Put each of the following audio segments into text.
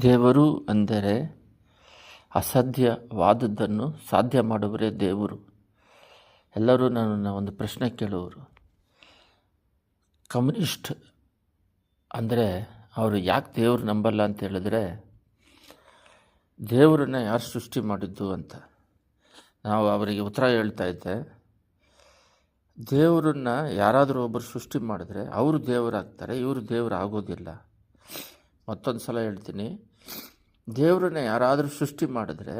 ದೇವರು ಅಂದರೆ ಅಸಾಧ್ಯವಾದದ್ದನ್ನು ಸಾಧ್ಯ ಮಾಡುವರೇ ದೇವರು. ಎಲ್ಲರೂ ನನ್ನನ್ನು ಒಂದು ಪ್ರಶ್ನೆ ಕೇಳುವರು. ಕಮ್ಯುನಿಸ್ಟ್ ಅಂದರೆ ಅವರು ಯಾಕೆ ದೇವರು ನಂಬಲ್ಲ ಅಂತ ಹೇಳಿದ್ರೆ, ದೇವರನ್ನು ಯಾರು ಸೃಷ್ಟಿ ಮಾಡಿದ್ದು ಅಂತ. ನಾವು ಅವರಿಗೆ ಉತ್ತರ ಹೇಳ್ತಾ ಇದ್ದೆ. ದೇವರನ್ನು ಯಾರಾದರೂ ಒಬ್ಬರು ಸೃಷ್ಟಿ ಮಾಡಿದ್ರೆ ಅವರು ದೇವರಾಗ್ತಾರೆ, ಇವರು ದೇವರು ಆಗೋದಿಲ್ಲ ಮತ್ತೊಂದು ಸಲ ಹೇಳ್ತೀನಿ. ದೇವರನ್ನ ಯಾರಾದರೂ ಸೃಷ್ಟಿ ಮಾಡಿದ್ರೆ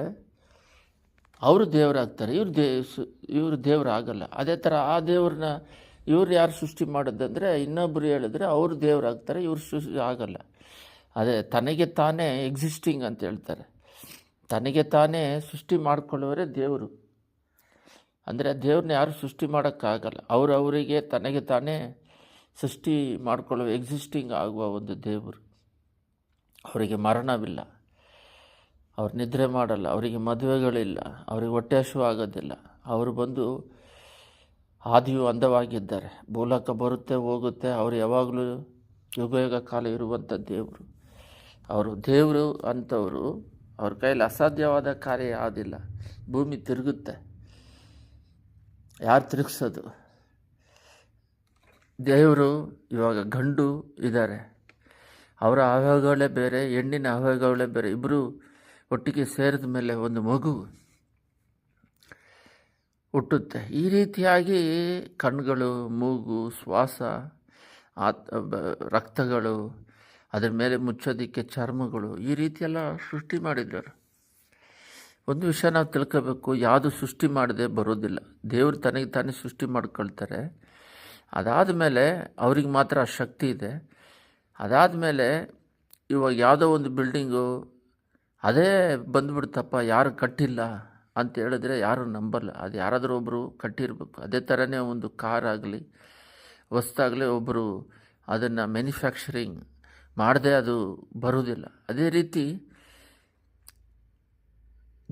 ಅವರು ದೇವರಾಗ್ತಾರೆ, ಇವ್ರು ದೇ ಇವರು ದೇವರಾಗಲ್ಲ. ಅದೇ ಥರ ಆ ದೇವ್ರನ್ನ ಇವ್ರು ಯಾರು ಸೃಷ್ಟಿ ಮಾಡೋದಂದರೆ ಇನ್ನೊಬ್ಬರು ಹೇಳಿದ್ರೆ ಅವರು ದೇವರಾಗ್ತಾರೆ, ಇವ್ರು ಸೃಷ್ಟಿ ಆಗಲ್ಲ. ಅದೇ ತನಗೆ ತಾನೇ ಎಕ್ಸಿಸ್ಟಿಂಗ್ ಅಂತ ಹೇಳ್ತಾರೆ. ತನಗೆ ತಾನೇ ಸೃಷ್ಟಿ ಮಾಡಿಕೊಳ್ಳೋರೆ ದೇವರು. ಅಂದರೆ ದೇವ್ರನ್ನ ಯಾರು ಸೃಷ್ಟಿ ಮಾಡೋಕ್ಕಾಗಲ್ಲ. ಅವರವರಿಗೆ ತನಗೆ ತಾನೇ ಸೃಷ್ಟಿ ಮಾಡಿಕೊಳ್ಳೋ ಎಕ್ಸಿಸ್ಟಿಂಗ್ ಆಗುವ ಒಂದು ದೇವರು. ಅವರಿಗೆ ಮರಣವಿಲ್ಲ. ಅವ್ರು ನಿದ್ರೆ ಮಾಡಲ್ಲ, ಅವರಿಗೆ ಮದುವೆಗಳಿಲ್ಲ, ಅವರಿಗೆ ಹೊಟ್ಟೆ ಹಸಿವು ಆಗೋದಿಲ್ಲ. ಅವರು ಬಂದು ಆದಿಯು ಅಂದವಾಗಿದ್ದಾರೆ. ಭೂಲೋಕ ಬರುತ್ತೆ, ಹೋಗುತ್ತೆ. ಅವರು ಯಾವಾಗಲೂ ಯುಗ ಯುಗ ಕಾಲ ಇರುವಂಥ ದೇವರು. ಅವರು ದೇವರು ಅಂಥವರು ಅವ್ರ ಕೈಯಲ್ಲಿ ಅಸಾಧ್ಯವಾದ ಕಾರ್ಯ ಯಾವುದಿಲ್ಲ. ಭೂಮಿ ತಿರುಗುತ್ತೆ. ಯಾರು ತಿರುಗಿಸೋದು? ದೇವರು ಇವಾಗ ಗಂಡು ಇದ್ದಾರೆ. ಅವರ ಅವಯವಗಳೇ ಬೇರೆ, ಹೆಣ್ಣಿನ ಅವಯವಗಳೇ ಬೇರೆ ಇಬ್ಬರು ಒಟ್ಟಿಗೆ ಸೇರಿದ ಮೇಲೆ ಒಂದು ಮಗು ಹುಟ್ಟುತ್ತೆ. ಈ ರೀತಿಯಾಗಿ ಕಣ್ಣುಗಳು, ಮೂಗು, ಶ್ವಾಸ, ಆತ್ ರಕ್ತಗಳು, ಅದರ ಮೇಲೆ ಮುಚ್ಚೋದಕ್ಕೆ ಚರ್ಮಗಳು, ಈ ರೀತಿಯೆಲ್ಲ ಸೃಷ್ಟಿ ಮಾಡಿದ್ದಾರೆ. ಒಂದು ವಿಷಯ ನಾವು ತಿಳ್ಕೋಬೇಕು, ಯಾವುದು ಸೃಷ್ಟಿ ಮಾಡದೆ ಬರೋದಿಲ್ಲ. ದೇವರು ತನಗೆ ತಾನೇ ಸೃಷ್ಟಿ ಮಾಡ್ಕೊಳ್ತಾರೆ. ಅದಾದ ಮೇಲೆ ಅವ್ರಿಗೆ ಮಾತ್ರ ಆ ಶಕ್ತಿ ಇದೆ. ಅದಾದ ಮೇಲೆ ಇವಾಗ ಯಾವುದೋ ಒಂದು ಬಿಲ್ಡಿಂಗು ಅದೇ ಬಂದುಬಿಡ್ತಪ್ಪ, ಯಾರು ಕಟ್ಟಿಲ್ಲ ಅಂತ ಹೇಳಿದ್ರೆ ಯಾರು ನಂಬಲ್ಲ. ಅದು ಯಾರಾದರೂ ಒಬ್ಬರು ಕಟ್ಟಿರಬೇಕು. ಅದೇ ಥರನೇ ಒಂದು ಕಾರ್ ಆಗಲಿ, ಹೊಸ್ದಾಗಲಿ ಒಬ್ಬರು ಅದನ್ನು ಮ್ಯಾನುಫ್ಯಾಕ್ಚರಿಂಗ್ ಮಾಡದೆ ಅದು ಬರುವುದಿಲ್ಲ. ಅದೇ ರೀತಿ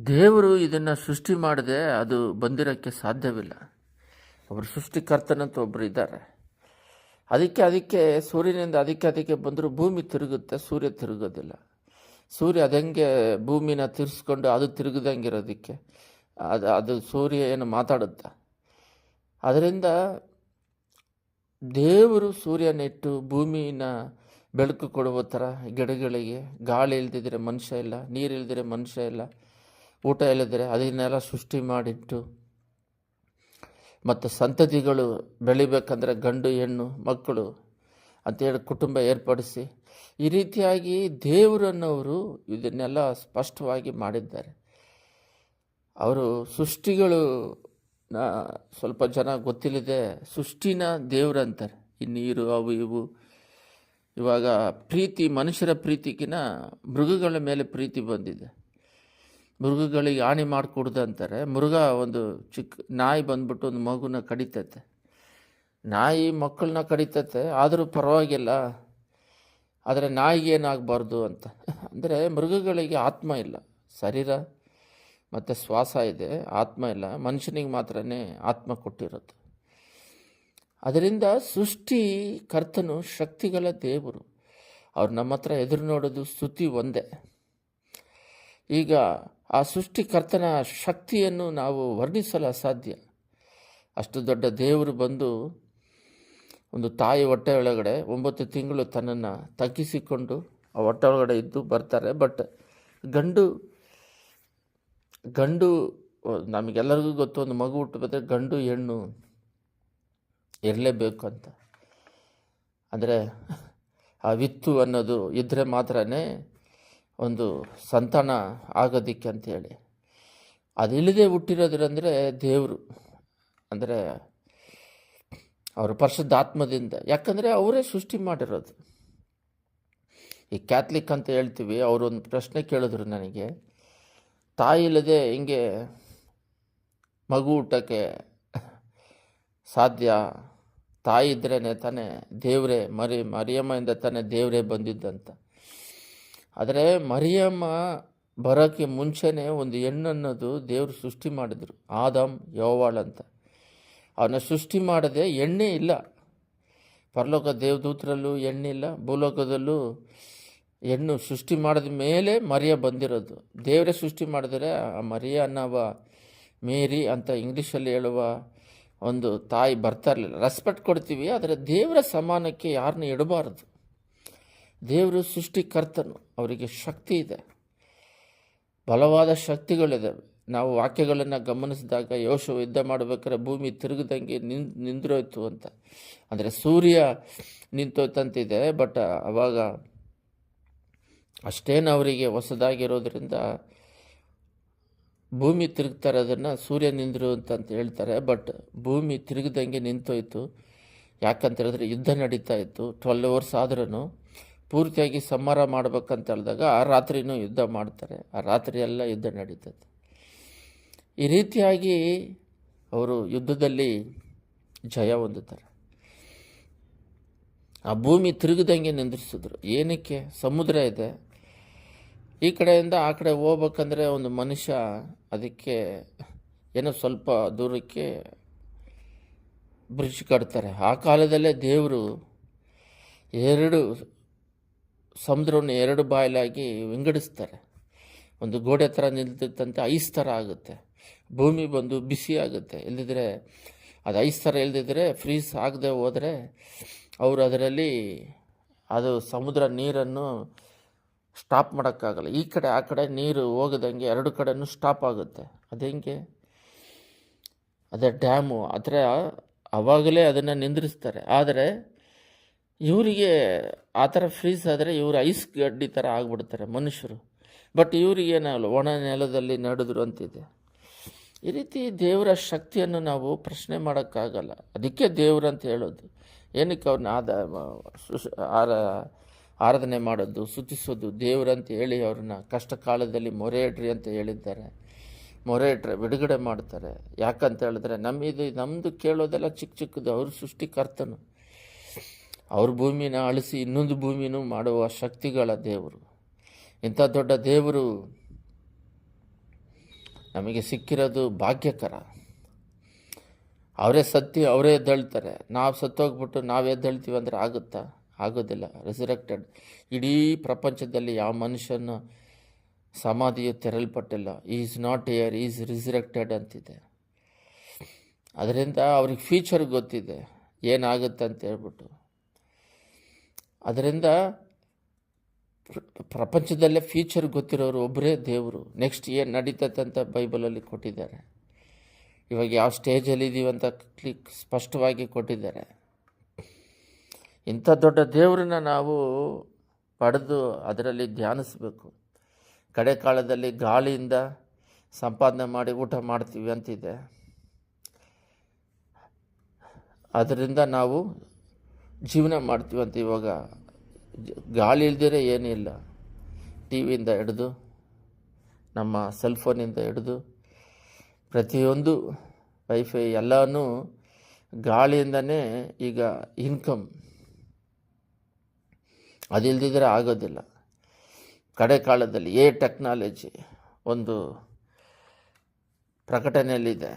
ದೇವರು ಇದನ್ನು ಸೃಷ್ಟಿ ಮಾಡದೆ ಅದು ಬಂದಿರೋಕ್ಕೆ ಸಾಧ್ಯವಿಲ್ಲ. ಒಬ್ಬರು ಸೃಷ್ಟಿಕರ್ತನಂತ ಒಬ್ಬರು ಇದ್ದಾರೆ. ಅದಕ್ಕೆ ಅದಕ್ಕೆ ಸೂರ್ಯನಿಂದ ಅದಕ್ಕೆ ಅದಕ್ಕೆ ಬಂದರೂ ಭೂಮಿ ತಿರುಗುತ್ತೆ, ಸೂರ್ಯ ತಿರುಗೋದಿಲ್ಲ. ಸೂರ್ಯ ಅದಂಗೆ ಭೂಮಿನ ತಿರ್ಸ್ಕೊಂಡು ಅದು ತಿರುಗದಂಗೆ ಇರೋದಕ್ಕೆ ಅದು ಅದು ಸೂರ್ಯ ಏನು ಮಾತಾಡುತ್ತೆ? ಅದರಿಂದ ದೇವರು ಸೂರ್ಯನಿಟ್ಟು ಭೂಮಿನ ಬೆಳಕು ಕೊಡುವ ಥರ ಗಿಡಗಳಿಗೆ ಗಾಳಿ ಇಲ್ದಿದ್ರೆ ಮನುಷ್ಯ ಇಲ್ಲ ನೀರು ಇಲ್ದಿದ್ರೆ ಮನುಷ್ಯ ಇಲ್ಲ, ಊಟ ಇಲ್ಲದಿದ್ರೆ ಅದನ್ನೆಲ್ಲ ಸೃಷ್ಟಿ ಮಾಡಿಟ್ಟು ಮತ್ತು ಸಂತತಿಗಳು ಬೆಳಿಬೇಕಂದ್ರೆ ಗಂಡು, ಹೆಣ್ಣು, ಮಕ್ಕಳು ಅಂತೇಳಿ ಕುಟುಂಬ ಏರ್ಪಡಿಸಿ ಈ ರೀತಿಯಾಗಿ ದೇವರನ್ನವರು ಇದನ್ನೆಲ್ಲ ಸ್ಪಷ್ಟವಾಗಿ ಮಾಡಿದ್ದಾರೆ. ಅವರು ಸೃಷ್ಟಿಗಳು ಸ್ವಲ್ಪ ಜನ ಗೊತ್ತಿಲ್ಲದೆ ಸೃಷ್ಟಿನ ದೇವರಂತಾರೆ. ಈ ನೀರು, ಅವು, ಇವು. ಇವಾಗ ಪ್ರೀತಿ, ಮನುಷ್ಯರ ಪ್ರೀತಿಗಿನ ಮೃಗಗಳ ಮೇಲೆ ಪ್ರೀತಿ ಬಂದಿದೆ. ಮೃಗಗಳಿಗೆ ಹಾನಿ ಮಾಡಿಕೊಡ್ದು ಅಂತಾರೆ. ಮೃಗ ಒಂದು ಚಿಕ್ಕ ನಾಯಿ ಬಂದ್ಬಿಟ್ಟು ಒಂದು ಮಗುನ ಕಡಿತೈತೆ. ನಾಯಿ ಮಕ್ಕಳನ್ನ ಕಡಿತೈತೆ. ಆದರೂ ಪರವಾಗಿಲ್ಲ. ಆದರೆ ನಾಯಿಗೆ ಏನಾಗಬಾರ್ದು ಅಂತ. ಅಂದರೆ ಮೃಗಗಳಿಗೆ ಆತ್ಮ ಇಲ್ಲ. ಶರೀರ ಮತ್ತು ಶ್ವಾಸ ಇದೆ. ಆತ್ಮ ಇಲ್ಲ. ಮನುಷ್ಯನಿಗೆ ಮಾತ್ರನೇ ಆತ್ಮ ಕೊಟ್ಟಿರೋದು. ಅದರಿಂದ ಸೃಷ್ಟಿ ಕರ್ತನು ಶಕ್ತಿಗಳ ದೇವರು. ಅವ್ರು ನಮ್ಮ ಹತ್ರ ಎದುರು ನೋಡೋದು ಸ್ತುತಿ ಒಂದೇ. ಈಗ ಆ ಸೃಷ್ಟಿಕರ್ತನ ಶಕ್ತಿಯನ್ನು ನಾವು ವರ್ಣಿಸಲು ಅಸಾಧ್ಯ ಅಷ್ಟು ದೊಡ್ಡ ದೇವರು ಬಂದು ಒಂದು ತಾಯಿ ಹೊಟ್ಟೆ ಒಳಗಡೆ ಒಂಬತ್ತು ತಿಂಗಳು ತನ್ನನ್ನು ತಗ್ಗಿಸಿಕೊಂಡು ಆ ಹೊಟ್ಟೆ ಒಳಗಡೆ ಇದ್ದು ಬರ್ತಾರೆ. ಬಟ್ ಗಂಡು ಗಂಡು, ನಮಗೆಲ್ಲರಿಗೂ ಗೊತ್ತು, ಒಂದು ಮಗು ಹುಟ್ಟಬೇಕಾದ್ರೆ ಗಂಡು ಹೆಣ್ಣು ಇರಲೇಬೇಕು ಅಂತ. ಅಂದರೆ ಆ ವಿತ್ತು ಅನ್ನೋದು ಇದ್ದರೆ ಮಾತ್ರನೇ ಒಂದು ಸಂತಾನ ಆಗೋದಿಕ್ಕೆ ಅಂಥೇಳಿ. ಅದಿಲ್ಲದೆ ಹುಟ್ಟಿರೋದ್ರಂದರೆ ದೇವರು. ಅಂದರೆ ಅವರ ಪರಿಶುದ್ಧಾತ್ಮದಿಂದ. ಯಾಕಂದರೆ ಅವರೇ ಸೃಷ್ಟಿ ಮಾಡಿರೋದು. ಈ ಕ್ಯಾಥಲಿಕ್ ಅಂತ ಹೇಳ್ತೀವಿ, ಅವರೊಂದು ಪ್ರಶ್ನೆ ಕೇಳಿದ್ರು ನನಗೆ. ತಾಯಿ ಇಲ್ಲದೆ ಹಿಂಗೆ ಮಗು ಊಟಕ್ಕೆ ಸಾಧ್ಯ? ತಾಯಿ ಇದ್ರೇ ತಾನೇ ದೇವರೇ, ಮರಿ ಮರಿಯಮ್ಮಯಿಂದ ತಾನೇ ದೇವರೇ ಬಂದಿದ್ದಂತ. ಆದರೆ ಮರಿಯಮ್ಮ ಬರೋಕ್ಕೆ ಮುಂಚೆನೇ ಒಂದು ಹೆಣ್ಣನ್ನೋದು ದೇವರು ಸೃಷ್ಟಿ ಮಾಡಿದರು, ಆದಮ್ ಯೋವಾಳ್ ಅಂತ. ಅವನ್ನ ಸೃಷ್ಟಿ ಮಾಡದೆ ಎಣ್ಣೆ ಇಲ್ಲ. ಪರಲೋಕ ದೇವದೂತರಲ್ಲೂ ಎಣ್ಣೆ ಇಲ್ಲ, ಭೂಲೋಕದಲ್ಲೂ ಹೆಣ್ಣು ಸೃಷ್ಟಿ ಮಾಡಿದ ಮೇಲೆ ಮರಿಯ ಬಂದಿರೋದು. ದೇವರೇ ಸೃಷ್ಟಿ ಮಾಡಿದರೆ ಆ ಮರಿಯ ಅನ್ನವ ಮೇರಿ ಅಂತ ಇಂಗ್ಲೀಷಲ್ಲಿ ಹೇಳುವ ಒಂದು ತಾಯಿ ಬರ್ತಾ ಇರಲಿಲ್ಲ. ರೆಸ್ಪೆಕ್ಟ್ ಕೊಡ್ತೀವಿ, ಆದರೆ ದೇವರ ಸಮಾನಕ್ಕೆ ಯಾರನ್ನ ಇಡಬಾರ್ದು. ದೇವರು ಸೃಷ್ಟಿಕರ್ತನು. ಅವರಿಗೆ ಶಕ್ತಿ ಇದೆ. ಬಲವಾದ ಶಕ್ತಿಗಳಿದ್ದಾವೆ ನಾವು ವಾಕ್ಯಗಳನ್ನು ಗಮನಿಸಿದಾಗ ಯೋಶ ಯುದ್ಧ ಮಾಡಬೇಕಾದ್ರೆ ಭೂಮಿ ತಿರುಗದಂಗೆ ನಿನ್, ನಿಂದ್ರೋಯ್ತು ಅಂತ. ಅಂದರೆ ಸೂರ್ಯ ನಿಂತೋಯ್ತಂತಿದೆ ಬಟ್ ಅವಾಗ ಅಷ್ಟೇನು ಅವರಿಗೆ ಹೊಸದಾಗಿರೋದ್ರಿಂದ ಭೂಮಿ ತಿರುಗ್ತಾರೆ ಅದನ್ನು ಸೂರ್ಯ ನಿಂದ್ರು ಅಂತ ಹೇಳ್ತಾರೆ. ಬಟ್ ಭೂಮಿ ತಿರುಗದಂಗೆ ನಿಂತೋಯ್ತು. ಯಾಕಂತ ಹೇಳಿದ್ರೆ ಯುದ್ಧ ನಡೀತಾ ಇತ್ತು. ಟ್ವೆಲ್ ಅವರ್ಸ್ ಆದ್ರೂ ಪೂರ್ತಿಯಾಗಿ ಸಂಹಾರ ಮಾಡ್ಬೇಕಂತ ಹೇಳಿದಾಗ ಆ ರಾತ್ರಿನೂ ಯುದ್ಧ ಮಾಡ್ತಾರೆ. ಆ ರಾತ್ರಿ ಎಲ್ಲ ಯುದ್ಧ ನಡೀತದೆ. ಈ ರೀತಿಯಾಗಿ ಅವರು ಯುದ್ಧದಲ್ಲಿ ಜಯ ಹೊಂದುತ್ತಾರೆ. ಆ ಭೂಮಿ ತಿರುಗದಂಗೆ ನಿಂದ್ರಿಸಿದ್ರು. ಏನಕ್ಕೆ? ಸಮುದ್ರ ಇದೆ. ಈ ಕಡೆಯಿಂದ ಆ ಕಡೆ ಹೋಗ್ಬೇಕಂದ್ರೆ ಒಂದು ಮನುಷ್ಯ ಅದಕ್ಕೆ ಏನೋ ಸ್ವಲ್ಪ ದೂರಕ್ಕೆ ಬ್ರಿಡ್ಜ್ ಕಟ್ತಾರೆ. ಆ ಕಾಲದಲ್ಲೇ ದೇವರು ಎರಡು ಸಮುದ್ರವನ್ನು ಎರಡು ಬಾಯಲಾಗಿ ವಿಂಗಡಿಸ್ತಾರೆ. ಒಂದು ಗೋಡೆ ಥರ ನಿಲ್ತಿತ್ತಂತೆ ಐಸ್ ಥರ ಆಗುತ್ತೆ. ಭೂಮಿ ಬಂದು ಬಿಸಿ ಆಗುತ್ತೆ. ಇಲ್ಲದಿದ್ದರೆ ಅದು ಐಸ್ ಥರ ಇಲ್ಲದಿದ್ದರೆ ಫ್ರೀಸ್ ಆಗದೆ ಹೋದರೆ ಅವರು ಅದರಲ್ಲಿ ಅದು ಸಮುದ್ರ ನೀರನ್ನು ಸ್ಟಾಪ್ ಮಾಡೋಕ್ಕಾಗಲ್ಲ. ಈ ಕಡೆ, ಆ ಕಡೆ ನೀರು ಹೋಗದಂಗೆ ಎರಡು ಕಡೆನೂ ಸ್ಟಾಪ್ ಆಗುತ್ತೆ. ಅದು ಹೆಂಗೆ? ಅದೇ ಡ್ಯಾಮು. ಆದರೆ ಆವಾಗಲೇ ಅದನ್ನು ನಿಂದಿರಿಸ್ತಾರೆ. ಆದರೆ ಇವರಿಗೆ ಆ ಥರ ಫ್ರೀಸ್ ಆದರೆ ಇವರು ಐಸ್ ಗಡ್ಡಿ ಥರ ಆಗಿಬಿಡ್ತಾರೆ ಮನುಷ್ಯರು. ಬಟ್ ಇವರಿಗೆ ಏನಾಗಲ್ಲ ಒಣ ನೆಲದಲ್ಲಿ ನಡೆದ್ರು ಅಂತಿದೆ. ಈ ರೀತಿ ದೇವರ ಶಕ್ತಿಯನ್ನು ನಾವು ಪ್ರಶ್ನೆ ಮಾಡೋಕ್ಕಾಗಲ್ಲ. ಅದಕ್ಕೆ ದೇವ್ರು ಅಂತ ಹೇಳೋದು. ಏನಕ್ಕೆ ಅವ್ರನ್ನ ಆದ ಆರ, ಆರಾಧನೆ ಮಾಡೋದು ಸುತಿಸೋದು ದೇವ್ರಂತ ಹೇಳಿ ಅವ್ರನ್ನ ಕಷ್ಟ ಕಾಲದಲ್ಲಿ ಮೊರೆ ಇಡ್ರಿ ಅಂತ ಹೇಳಿದ್ದಾರೆ. ಮೊರೆ ಇಟ್ರೆ ಬಿಡುಗಡೆ ಮಾಡ್ತಾರೆ. ಯಾಕಂತ ಹೇಳಿದ್ರೆ ನಮ್ಮಿದು ನಮ್ಮದು ಕೇಳೋದೆಲ್ಲ ಚಿಕ್ಕ ಚಿಕ್ಕದು. ಅವ್ರ ಸೃಷ್ಟಿಕರ್ತನು. ಅವ್ರ ಭೂಮಿನ ಅಳಿಸಿ ಇನ್ನೊಂದು ಭೂಮಿನೂ ಮಾಡುವ ಶಕ್ತಿಗಳ ದೇವರು. ಇಂಥ ದೊಡ್ಡ ದೇವರು ನಮಗೆ ಸಿಕ್ಕಿರೋದು ಭಾಗ್ಯಕರ. ಅವರೇ ಸತ್ತಿ ಅವರೇ ಎದ್ದೇಳ್ತಾರೆ. ನಾವು ಸತ್ತೋಗ್ಬಿಟ್ಟು ನಾವು ಎದ್ದೇಳ್ತೀವಿ ಅಂದರೆ ಆಗುತ್ತಾ? ಆಗೋದಿಲ್ಲ. ರೆಸರೆಕ್ಟೆಡ್ ಇಡೀ ಪ್ರಪಂಚದಲ್ಲಿ ಯಾವ ಮನುಷ್ಯನ ಸಮಾಧಿಯು ತೆರಲ್ಪಟ್ಟಿಲ್ಲ. Is not here is resurrected ಅಂತಿದೆ. ಅದರಿಂದ ಅವ್ರಿಗೆ ಫ್ಯೂಚರ್ ಗೊತ್ತಿದೆ. ಏನಾಗುತ್ತೆ ಅಂತ ಹೇಳ್ಬಿಟ್ಟು. ಅದರಿಂದ ಪ್ರ- ಪ್ರಪಂಚದಲ್ಲೇ ಫ್ಯೂಚರ್ ಗೊತ್ತಿರೋರು ಒಬ್ಬರೇ ದೇವರು. ನೆಕ್ಸ್ಟ್ ಏನು ನಡೀತದೆ ಅಂತ ಬೈಬಲಲ್ಲಿ ಕೊಟ್ಟಿದ್ದಾರೆ. ಇವಾಗ ಯಾವ ಸ್ಟೇಜಲ್ಲಿ ಇದೀವಿ ಅಂತ ಕ್ಲಿಕ್ ಸ್ಪಷ್ಟವಾಗಿ ಕೊಟ್ಟಿದ್ದಾರೆ. ಇಂಥ ದೊಡ್ಡ ದೇವರನ್ನ ನಾವು ಪಡೆದು ಅದರಲ್ಲಿ ಧ್ಯಾನಿಸಬೇಕು. ಕಡೆ ಕಾಲದಲ್ಲಿ ಗಾಳಿಯಿಂದ ಸಂಪಾದನೆ ಮಾಡಿ ಊಟ ಮಾಡ್ತೀವಿ ಅಂತಿದೆ. ಅದರಿಂದ ನಾವು ಜೀವನ ಮಾಡ್ತೀವಿ ಅಂತ ಇವಾಗ. ಗಾಳಿ ಏನೂ ಇಲ್ಲ. ಟಿ ವಿಯಿಂದ ಹಿಡಿದು, ನಮ್ಮ ಸೆಲ್ ಫೋನಿಂದ ಹಿಡಿದು, ಪ್ರತಿಯೊಂದು ವೈಫೈ ಎಲ್ಲನೂ ಗಾಳಿಯಿಂದನೇ ಈಗ ಇನ್ಕಮ್ ಅದಿಲ್ದಿದ್ರೆ ಆಗೋದಿಲ್ಲ. ಕಡೆ ಕಾಲದಲ್ಲಿ ಎ ಟೆಕ್ನಾಲಜಿ ಒಂದು ಪ್ರಕಟಣೆಯಲ್ಲಿದೆ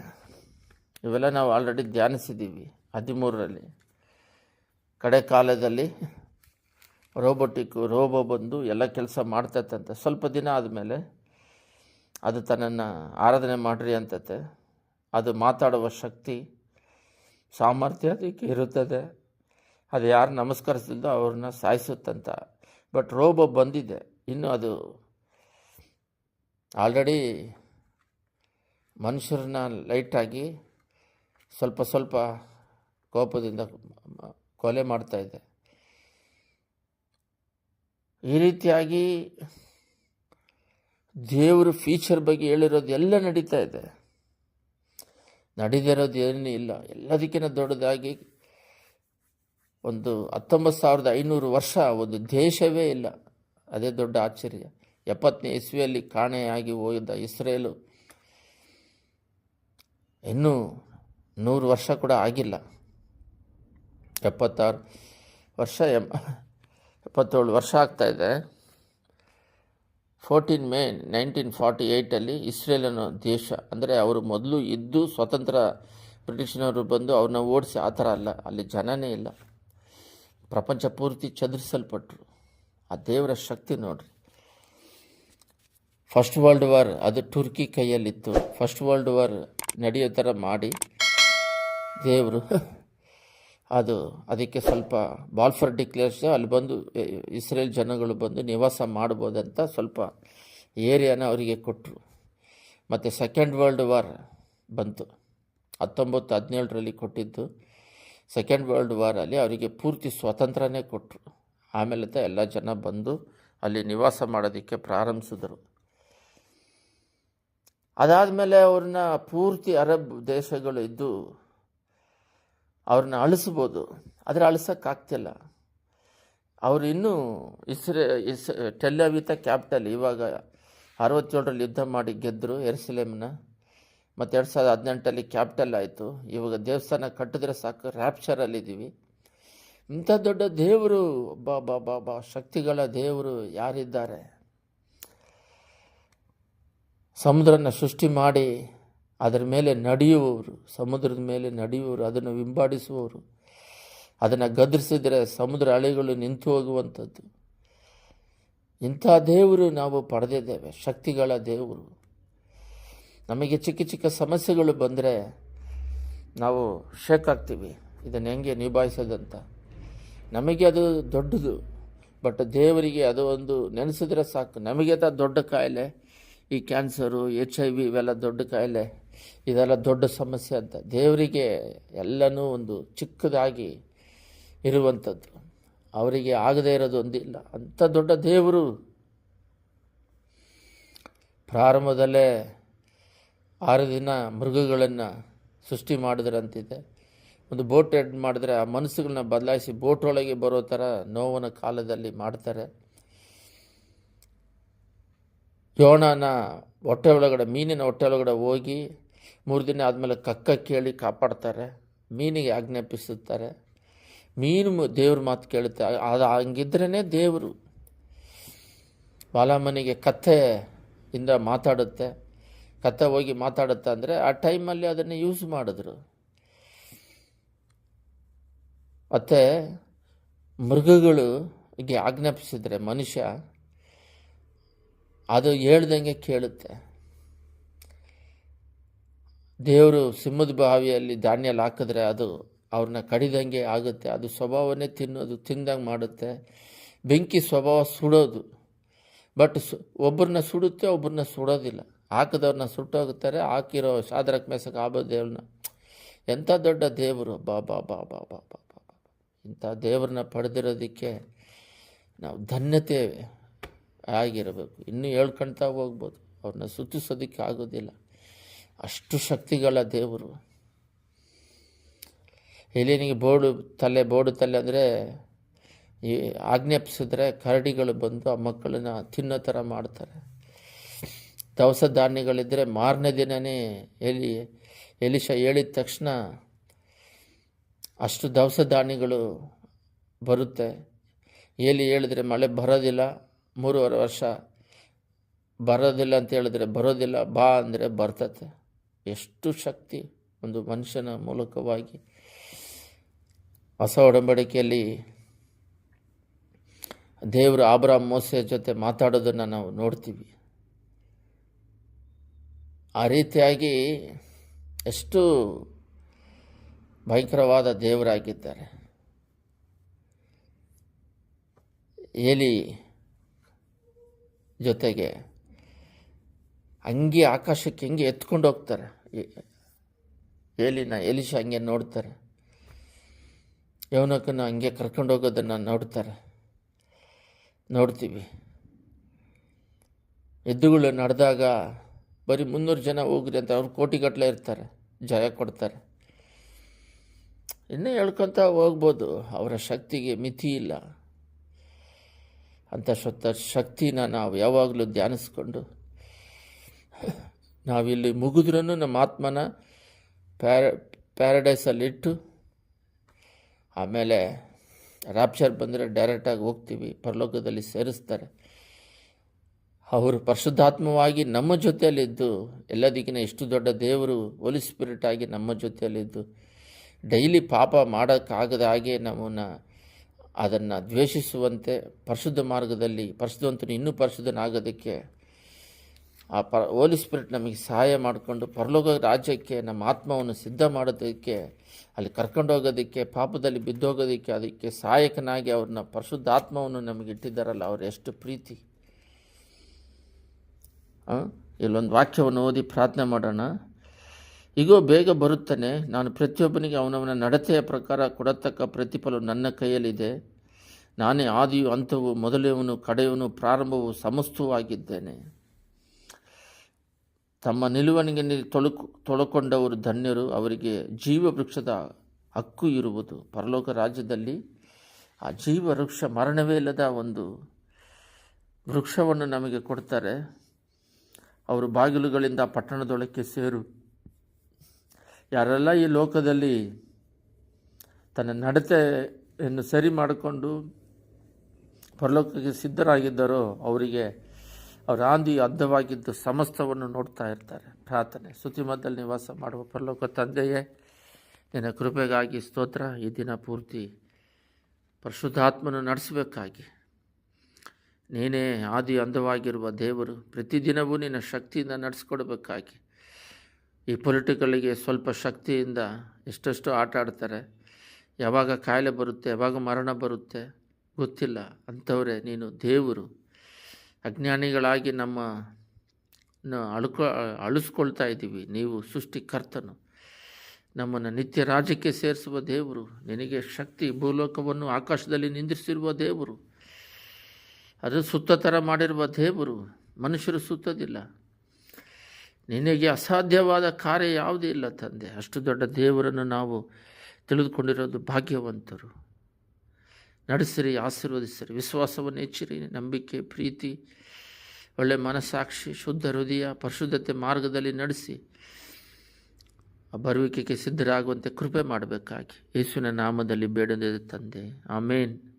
ಇವೆಲ್ಲ ನಾವು ಆಲ್ರೆಡಿ ಧ್ಯಾನಿಸಿದ್ದೀವಿ ಹದಿಮೂರರಲ್ಲಿ. ಕಡೆ ಕಾಲದಲ್ಲಿ ರೋಬೋಟಿಕ್, ರೋಬೋ ಬಂದು ಎಲ್ಲ ಕೆಲಸ ಮಾಡ್ತೈತಂತೆ. ಸ್ವಲ್ಪ ದಿನ ಆದಮೇಲೆ ಅದು ತನ್ನನ್ನು ಆರಾಧನೆ ಮಾಡಿರಿ ಅಂತತೆ. ಅದು ಮಾತಾಡುವ ಶಕ್ತಿ, ಸಾಮರ್ಥ್ಯ ಅದಕ್ಕೆ ಇರುತ್ತದೆ. ಅದು ಯಾರು ನಮಸ್ಕರಿಸಿಲ್ದೋ ಅವ್ರನ್ನ ಸಾಯಿಸುತ್ತಂತ. ಬಟ್ ರೋಬೋ ಬಂದಿದೆ. ಇನ್ನು ಅದು ಆಲ್ರೆಡಿ ಮನುಷ್ಯರನ್ನ ಲೈಟಾಗಿ ಸ್ವಲ್ಪ ಸ್ವಲ್ಪ ಕೋಪದಿಂದ ಕೊಲೆ ಮಾಡ್ತಾ ಇದೆ. ಈ ರೀತಿಯಾಗಿ ದೇವರು ಫ್ಯೂಚರ್ ಬಗ್ಗೆ ಹೇಳಿರೋದು ಎಲ್ಲ ನಡೀತಾ ಇದೆ. ನಡೀದಿರೋದು ಏನೂ ಇಲ್ಲ. ಎಲ್ಲದಕ್ಕಿಂತ ದೊಡ್ಡದಾಗಿ ಒಂದು ಹತ್ತೊಂಬತ್ತು ಸಾವಿರದ ಐನೂರು ವರ್ಷ ಒಂದು ದೇಶವೇ ಇಲ್ಲ. ಅದೇ ದೊಡ್ಡ ಆಶ್ಚರ್ಯ. ಎಪ್ಪತ್ತನೇ ಇಸ್ವಿಯಲ್ಲಿ ಕಾಣೆಯಾಗಿ ಹೋಗಿದ್ದ ಇಸ್ರೇಲು ಇನ್ನೂ ನೂರು ವರ್ಷ ಕೂಡ ಆಗಿಲ್ಲ. ಎಪ್ಪತ್ತಾರು ವರ್ಷ ಎಂ ಎಪ್ಪತ್ತೇಳು ವರ್ಷ ಆಗ್ತಾಯಿದೆ ಫೋರ್ಟೀನ್ ಮೇ ನೈನ್ಟೀನ್ ಫಾರ್ಟಿ ಏಯ್ಟಲ್ಲಿ ಇಸ್ರೇಲ್ ಅನ್ನೋ ದೇಶ ಅಂದರೆ ಅವರು ಮೊದಲು ಇದ್ದು ಸ್ವತಂತ್ರ ಬ್ರಿಟಿಷ್ನವರು ಬಂದು ಅವ್ರನ್ನ ಓಡಿಸಿ ಆ ಥರ ಅಲ್ಲ. ಅಲ್ಲಿ ಜನನೇ ಇಲ್ಲ. ಪ್ರಪಂಚ ಪೂರ್ತಿ ಚದುರಿಸಲ್ಪಟ್ಟರು ಆ ದೇವರ ಶಕ್ತಿ ನೋಡ್ರಿ. ಫಸ್ಟ್ ವರ್ಲ್ಡ್ ವಾರ್, ಅದು ಟುರ್ಕಿ ಕೈಯಲ್ಲಿತ್ತು. ಫಸ್ಟ್ ವರ್ಲ್ಡ್ ವಾರ್ ನಡೆಯೋ ಥರ ಮಾಡಿ ದೇವರು ಅದು ಅದಕ್ಕೆ ಸ್ವಲ್ಪ ಬಾಲ್ಫರ್ ಡಿಕ್ಲೇರ್ಸ್ ಅಲ್ಲಿ ಬಂದು ಇಸ್ರೇಲ್ ಜನಗಳು ಬಂದು ನಿವಾಸ ಮಾಡ್ಬೋದಂತ ಸ್ವಲ್ಪ ಏರಿಯಾನ ಅವರಿಗೆ ಕೊಟ್ಟರು ಮತ್ತು ಸೆಕೆಂಡ್ ವರ್ಲ್ಡ್ ವಾರ್ ಬಂತು. ಹತ್ತೊಂಬತ್ತು, ಹದಿನೇಳರಲ್ಲಿ ಕೊಟ್ಟಿದ್ದು. ಸೆಕೆಂಡ್ ವರ್ಲ್ಡ್ ವಾರಲ್ಲಿ ಅವರಿಗೆ ಪೂರ್ತಿ ಸ್ವಾತಂತ್ರ್ಯನೇ ಕೊಟ್ಟರು ಆಮೇಲೆ ತ ಎಲ್ಲ ಜನ ಬಂದು ಅಲ್ಲಿ ನಿವಾಸ ಮಾಡೋದಕ್ಕೆ ಪ್ರಾರಂಭಿಸಿದರು. ಅದಾದಮೇಲೆ ಅವ್ರನ್ನ ಪೂರ್ತಿ ಅರಬ್ ದೇಶಗಳು ಇದ್ದು ಅವ್ರನ್ನ ಅಳಿಸ್ಬೋದು. ಆದರೆ ಅಳಿಸೋಕ್ಕಾಗ್ತಿಲ್ಲ ಅವರು ಇನ್ನೂ ಇಸ್ರೇ, ಇಸ್ ಟೆಲ್ಲವಿತ ಕ್ಯಾಪಿಟಲ್ ಇವಾಗ ಅರವತ್ತೇಳರಲ್ಲಿ ಯುದ್ಧ ಮಾಡಿ ಗೆದ್ದರು ಎರಸಲೇಮ್ನ ಮತ್ತು ಎರಡು ಸಾವಿರದ ಹದಿನೆಂಟರಲ್ಲಿ ಕ್ಯಾಪಿಟಲ್ ಆಯಿತು. ಇವಾಗ ದೇವಸ್ಥಾನ ಕಟ್ಟಿದ್ರೆ ಸಾಕು ರ್ಯಾಪ್ಚರಲ್ಲಿದ್ದೀವಿ ಇಂಥ ದೊಡ್ಡ ದೇವರು, ಬಾ ಬಾ ಬಾ ಬಾ, ಶಕ್ತಿಗಳ ದೇವರು ಯಾರಿದ್ದಾರೆ? ಸಮುದ್ರನ ಸೃಷ್ಟಿ ಮಾಡಿ ಅದರ ಮೇಲೆ ನಡೆಯುವವರು, ಸಮುದ್ರದ ಮೇಲೆ ನಡೆಯುವವರು, ಅದನ್ನು ವಿಂಬಾಡಿಸುವವರು ಅದನ್ನು ಗದರಿಸಿದರೆ ಸಮುದ್ರ ಅಲೆಗಳು ನಿಂತು ಹೋಗುವಂಥದ್ದು. ಇಂಥ ದೇವರು ನಾವು ಪಡೆದಿದ್ದೇವೆ, ಶಕ್ತಿಗಳ ದೇವರು. ನಮಗೆ ಚಿಕ್ಕ ಚಿಕ್ಕ ಸಮಸ್ಯೆಗಳು ಬಂದರೆ ನಾವು ಶೇಕ್ ಆಗ್ತೀವಿ. ಇದನ್ನು ಹೆಂಗೆ ನಿಭಾಯಿಸೋದಂತ. ನಮಗೆ ಅದು ದೊಡ್ಡದು, ಬಟ್ ದೇವರಿಗೆ ಅದು ಒಂದು ನೆನೆಸಿದ್ರೆ ಸಾಕು. ನಮಗೆ ತ ದೊಡ್ಡ ಕಾಯಿಲೆ, ಈ ಕ್ಯಾನ್ಸರು ಎಚ್ ಐ ವಿ ಇವೆಲ್ಲ ದೊಡ್ಡ ಕಾಯಿಲೆ. ಇದೆಲ್ಲ ದೊಡ್ಡ ಸಮಸ್ಯೆ ಅಂತ. ದೇವರಿಗೆ ಎಲ್ಲನೂ ಒಂದು ಚಿಕ್ಕದಾಗಿ ಇರುವಂಥದ್ದು. ಅವರಿಗೆ ಆಗದೇ ಇರೋದು ಒಂದಿಲ್ಲ. ಅಂಥ ದೊಡ್ಡ ದೇವರು ಪ್ರಾರಂಭದಲ್ಲೇ ಆರು ದಿನ ಮೃಗಗಳನ್ನು ಸೃಷ್ಟಿ ಮಾಡಿದ್ರಂತಿದೆ. ಒಂದು ಬೋಟ್ ಎಡ್ ಮಾಡಿದ್ರೆ ಆ ಮನಸ್ಸುಗಳನ್ನ ಬದಲಾಯಿಸಿ ಬೋಟ್ ಒಳಗೆ ಬರೋ ಥರ ನೋವನ ಕಾಲದಲ್ಲಿ ಮಾಡ್ತಾರೆ. ಯೋಣನ ಹೊಟ್ಟೆ ಒಳಗಡೆ, ಮೀನಿನ ಹೊಟ್ಟೆ ಒಳಗಡೆ ಹೋಗಿ ಮೂರು ದಿನ ಆದಮೇಲೆ ಕಕ್ಕ ಕೇಳಿ ಕಾಪಾಡ್ತಾರೆ, ಮೀನಿಗೆ ಆಜ್ಞಾಪಿಸುತ್ತಾರೆ. ಮೀನು ದೇವ್ರ ಮಾತು ಕೇಳುತ್ತೆ. ಅದು ಹಂಗಿದ್ರೇ ದೇವರು ಬಾಲಮ್ಮನಿಗೆ ಇಂದ ಮಾತಾಡುತ್ತೆ. ಕಥೆ ಹೋಗಿ ಮಾತಾಡುತ್ತೆ ಅಂದರೆ ಆ ಟೈಮಲ್ಲಿ ಅದನ್ನು ಯೂಸ್ ಮಾಡಿದ್ರು. ಮತ್ತು ಮೃಗಗಳು ಹೀಗೆ ಆಜ್ಞಾಪಿಸಿದರೆ ಮನುಷ್ಯ ಅದು ಹೇಳ್ದಂಗೆ ಕೇಳುತ್ತೆ. ದೇವರು ಸಿಂಹದ ಬಾವಿಯಲ್ಲಿ ಧಾನ್ಯ ಹಾಕಿದ್ರೆ ಅದು ಅವ್ರನ್ನ ಕಡಿದಂಗೆ ಆಗುತ್ತೆ. ಅದು ಸ್ವಭಾವನೇ ತಿನ್ನೋದು, ತಿಂದಂಗೆ ಮಾಡುತ್ತೆ. ಬೆಂಕಿ ಸ್ವಭಾವ ಸುಡೋದು. ಬಟ್ ಸು ಒಬ್ಬರನ್ನ ಸುಡುತ್ತೆ ಒಬ್ಬರನ್ನ ಸುಡೋದಿಲ್ಲ. ಹಾಕಿದವ್ರನ್ನ ಸುಟ್ಟೋಗುತ್ತಾರೆ, ಹಾಕಿರೋ ಸಾದ್ರಕ್ ಮೇಸಕ್ಕೆ ಆಬೋ ದೇವ್ರನ್ನ. ಎಂಥ ದೊಡ್ಡ ದೇವರು. ಬಾ ಬಾ ಬಾ ಬಾ ಬಾ ಬಾ ಬಾ ಬಾ. ಇಂಥ ದೇವ್ರನ್ನ ಪಡೆದಿರೋದಕ್ಕೆ ನಾವು ಧನ್ಯತೆ ಆಗಿರಬೇಕು. ಇನ್ನೂ ಹೇಳ್ಕೊಳ್ತಾ ಹೋಗ್ಬೋದು. ಅವ್ರನ್ನ ಸುತ್ತಿಸೋದಕ್ಕೆ ಆಗೋದಿಲ್ಲ. ಅಷ್ಟು ಶಕ್ತಿಗಳ ದೇವರು. ಎಲಿನಿಗೆ ಬೋಡು ತಲೆ ಬೋಡು ತಲೆ ಅಂದರೆ ಈ ಆಜ್ಞಾಪಿಸಿದ್ರೆ ಕರಡಿಗಳು ಬಂದು ಆ ಮಕ್ಕಳನ್ನ ತಿನ್ನೋ ಥರ ಮಾಡ್ತಾರೆ. ದವಸ ಧಾನ್ಯಗಳಿದ್ದರೆ ಮಾರನೇ ದಿನವೇ ಎಲಿ ಎಲಿಶ ಹೇಳಿದ ತಕ್ಷಣ ಅಷ್ಟು ದವಸ ಧಾನ್ಯಗಳು ಬರುತ್ತೆ. ಎಲಿ ಹೇಳಿದ್ರೆ ಮಳೆ ಬರೋದಿಲ್ಲ, ಮೂರುವರೆ ವರ್ಷ ಬರೋದಿಲ್ಲ ಅಂತ ಹೇಳಿದ್ರೆ ಬರೋದಿಲ್ಲ, ಬಾ ಅಂದರೆ ಬರ್ತತೆ. ಎಷ್ಟು ಶಕ್ತಿ ಒಂದು ಮನುಷ್ಯನ ಮೂಲಕವಾಗಿ ಹೊಸ ಒಡಂಬಡಿಕೆಯಲ್ಲಿ ದೇವರು ಆಬ್ರಾಮ್ ಮೋಸೆ ಜೊತೆ ಮಾತಾಡೋದನ್ನು ನಾವು ನೋಡ್ತೀವಿ. ಆ ರೀತಿಯಾಗಿ ಎಷ್ಟು ಭಯಂಕರವಾದ ದೇವರಾಗಿದ್ದಾರೆ. ಏಲಿ ಜೊತೆಗೆ ಹಂಗೆ ಆಕಾಶಕ್ಕೆ ಹೆಂಗೆ ಎತ್ಕೊಂಡು ಹೋಗ್ತಾರೆ. ಏಲಿನ ಎಲಿಶ ಹಂಗೆ ನೋಡ್ತಾರೆ. ಯವನಕ್ಕನ್ನು ಹಂಗೆ ಕರ್ಕೊಂಡು ಹೋಗೋದನ್ನು ನೋಡ್ತಾರೆ. ನೋಡ್ತೀವಿ. ಎದ್ದುಗಳು ನಡೆದಾಗ ಬರೀ ಮುನ್ನೂರು ಜನ ಹೋಗ್ರಿ ಅಂತ ಅವ್ರು ಕೋಟಿಗಟ್ಟಲೆ ಇರ್ತಾರೆ. ಜಯ ಕೊಡ್ತಾರೆ. ಇನ್ನೂ ಹೇಳ್ಕೊತ ಹೋಗ್ಬೋದು. ಅವರ ಶಕ್ತಿಗೆ ಮಿತಿ ಇಲ್ಲ. ಅಂತ ಸ್ವತಃ ಶಕ್ತಿನ ನಾವು ಯಾವಾಗಲೂ ಧ್ಯಾನಿಸ್ಕೊಂಡು ನಾವಿಲ್ಲಿ ಮುಗಿದ್ರೂ ನಮ್ಮ ಆತ್ಮನ ಪ್ಯಾರ, ಪ್ಯಾರಡೈಸಲ್ಲಿಟ್ಟು ಆಮೇಲೆ ರಾಪ್ಚರ್ ಬಂದರೆ ಡೈರೆಕ್ಟಾಗಿ ಹೋಗ್ತೀವಿ, ಪರಲೋಕದಲ್ಲಿ ಸೇರಿಸ್ತಾರೆ. ಅವರು ಪರಿಶುದ್ಧಾತ್ಮವಾಗಿ ನಮ್ಮ ಜೊತೆಯಲ್ಲಿದ್ದು, ಎಲ್ಲದಕ್ಕಿಂತ ಎಷ್ಟು ದೊಡ್ಡ ದೇವರು ಹೋಲಿ ಸ್ಪಿರಿಟ್ ಆಗಿ ನಮ್ಮ ಜೊತೆಯಲ್ಲಿದ್ದು, ಡೈಲಿ ಪಾಪ ಮಾಡೋಕ್ಕಾಗದ ಹಾಗೆ ನಮ್ಮನ್ನು ಅದನ್ನು ದ್ವೇಷಿಸುವಂತೆ, ಪರಿಶುದ್ಧ ಮಾರ್ಗದಲ್ಲಿ, ಪರಿಶುದ್ಧವಂತನು ಇನ್ನೂ ಪರಿಶುದ್ಧನಾಗೋದಕ್ಕೆ ಆ ಪ ಹೋಲಿ ಸ್ಪಿರಿಟ್ ನಮಗೆ ಸಹಾಯ ಮಾಡಿಕೊಂಡು ಪರಲೋಕ ರಾಜ್ಯಕ್ಕೆ, ನಮ್ಮ ಆತ್ಮವನ್ನು ಸಿದ್ಧ ಮಾಡೋದಕ್ಕೆ, ಅಲ್ಲಿ ಕರ್ಕೊಂಡು ಹೋಗೋದಕ್ಕೆ, ಪಾಪದಲ್ಲಿ ಬಿದ್ದೋಗೋದಕ್ಕೆ, ಅದಕ್ಕೆ ಸಹಾಯಕನಾಗಿ ಅವ್ರನ್ನ ಪರಿಶುದ್ಧ ಆತ್ಮವನ್ನು ನಮಗೆ ಇಟ್ಟಿದ್ದಾರಲ್ಲ, ಅವ್ರು ಎಷ್ಟು ಪ್ರೀತಿ? ಇಲ್ಲೊಂದು ವಾಕ್ಯವನ್ನು ಓದಿ ಪ್ರಾರ್ಥನೆ ಮಾಡೋಣ. ಈಗೋ ಬೇಗ ಬರುತ್ತಾನೆ. ನಾನು ಪ್ರತಿಯೊಬ್ಬನಿಗೆ ಅವನವನ ನಡತೆಯ ಪ್ರಕಾರ ಕೊಡತಕ್ಕ ಪ್ರತಿಫಲ ನನ್ನ ಕೈಯಲ್ಲಿದೆ. ನಾನೇ ಆದಿಯು ಅಂತವು ಮೊದಲೇವನು ಕಡೆಯವನು, ಪ್ರಾರಂಭವು, ಸಮಸ್ತವೂ ಆಗಿದ್ದೇನೆ. ತಮ್ಮ ನಿಲುವಣಿಗೆ ತೊಳಕು ತೊಳಕೊಂಡವರು ಧನ್ಯರು. ಅವರಿಗೆ ಜೀವ ವೃಕ್ಷದ ಹಕ್ಕು ಇರುವುದು. ಪರಲೋಕ ರಾಜ್ಯದಲ್ಲಿ ಆ ಜೀವ ವೃಕ್ಷ ಮರಣವೇ ಇಲ್ಲದ ಒಂದು ವೃಕ್ಷವನ್ನು ನಮಗೆ ಕೊಡ್ತಾರೆ. ಅವರು ಬಾಗಿಲುಗಳಿಂದ ಪಟ್ಟಣದೊಳಕ್ಕೆ ಸೇರು. ಯಾರೆಲ್ಲ ಈ ಲೋಕದಲ್ಲಿ ತನ್ನ ನಡತೆಯನ್ನು ಸರಿ ಮಾಡಿಕೊಂಡು ಪರಲೋಕಕ್ಕೆ ಸಿದ್ಧರಾಗಿದ್ದರೋ ಅವರಿಗೆ ಅವರ ಆಂದಿ ಅರ್ಧವಾಗಿದ್ದು ಸಮಸ್ತವನ್ನು ನೋಡ್ತಾ ಇರ್ತಾರೆ. ಪ್ರಾರ್ಥನೆ. ಸುತಿಮದ್ದಲ್ಲಿ ನಿವಾಸ ಮಾಡುವ ಪರಲೋಕ ತಂದೆಯೇ, ನಿನ್ನ ಕೃಪೆಗಾಗಿ ಸ್ತೋತ್ರ. ಈ ದಿನ ಪೂರ್ತಿ ಪರಿಶುದ್ಧಾತ್ಮನ ನಡೆಸಬೇಕಾಗಿ. ನೀನೇ ಆದಿ ಅಂದವಾಗಿರುವ ದೇವರು, ಪ್ರತಿದಿನವೂ ನಿನ್ನ ಶಕ್ತಿಯಿಂದ ನಡೆಸ್ಕೊಡ್ಬೇಕಾಗಿ. ಈ ಪೊಲಿಟಿಕಲ್ಗೆ ಸ್ವಲ್ಪ ಶಕ್ತಿಯಿಂದ ಎಷ್ಟೆಷ್ಟು ಆಟ ಆಡ್ತಾರೆ, ಯಾವಾಗ ಕಾಯಿಲೆ ಬರುತ್ತೆ, ಯಾವಾಗ ಮರಣ ಬರುತ್ತೆ, ಗೊತ್ತಿಲ್ಲ. ಅಂಥವರೇ, ನೀನು ದೇವರು. ಅಜ್ಞಾನಿಗಳಾಗಿ ನಮ್ಮ ಅಳ್ಕೊ, ಅಳಿಸ್ಕೊಳ್ತಾ ಇದ್ದೀವಿ. ನೀವು ಸೃಷ್ಟಿಕರ್ತನು. ನಮ್ಮನ್ನು ನಿತ್ಯ ರಾಜ್ಯಕ್ಕೆ ಸೇರಿಸುವ ದೇವರು, ನಿನಗೆ ಶಕ್ತಿ, ಭೂಲೋಕವನ್ನು ಆಕಾಶದಲ್ಲಿ ನಿಂದಿಸಿರುವ ದೇವರು, ಅದು ಸುತ್ತ ಥರ ಮಾಡಿರುವ ದೇವರು, ಮನುಷ್ಯರು ಸುತ್ತದಿಲ್ಲ. ನಿನಗೆ ಅಸಾಧ್ಯವಾದ ಕಾರ್ಯ ಯಾವುದೂ ಇಲ್ಲ ತಂದೆ. ಅಷ್ಟು ದೊಡ್ಡ ದೇವರನ್ನು ನಾವು ತಿಳಿದುಕೊಂಡಿರೋದು ಭಾಗ್ಯವಂತರು. ನಡೆಸಿರಿ, ಆಶೀರ್ವದಿಸಿರಿ. ವಿಶ್ವಾಸವನ್ನು ಹೆಚ್ಚಿರಿ, ನಂಬಿಕೆ, ಪ್ರೀತಿ, ಒಳ್ಳೆ ಮನಸ್ಸಾಕ್ಷಿ, ಶುದ್ಧ ಹೃದಯ, ಪರಿಶುದ್ಧತೆ ಮಾರ್ಗದಲ್ಲಿ ನಡೆಸಿ, ಆ ಬರುವಿಕೆಗೆ ಸಿದ್ಧರಾಗುವಂತೆ ಕೃಪೆ ಮಾಡಬೇಕಾಗಿ. ಯೇಸುವಿನ ನಾಮದಲ್ಲಿ ಬೇಡದ ತಂದೆ. ಆಮೇನ್.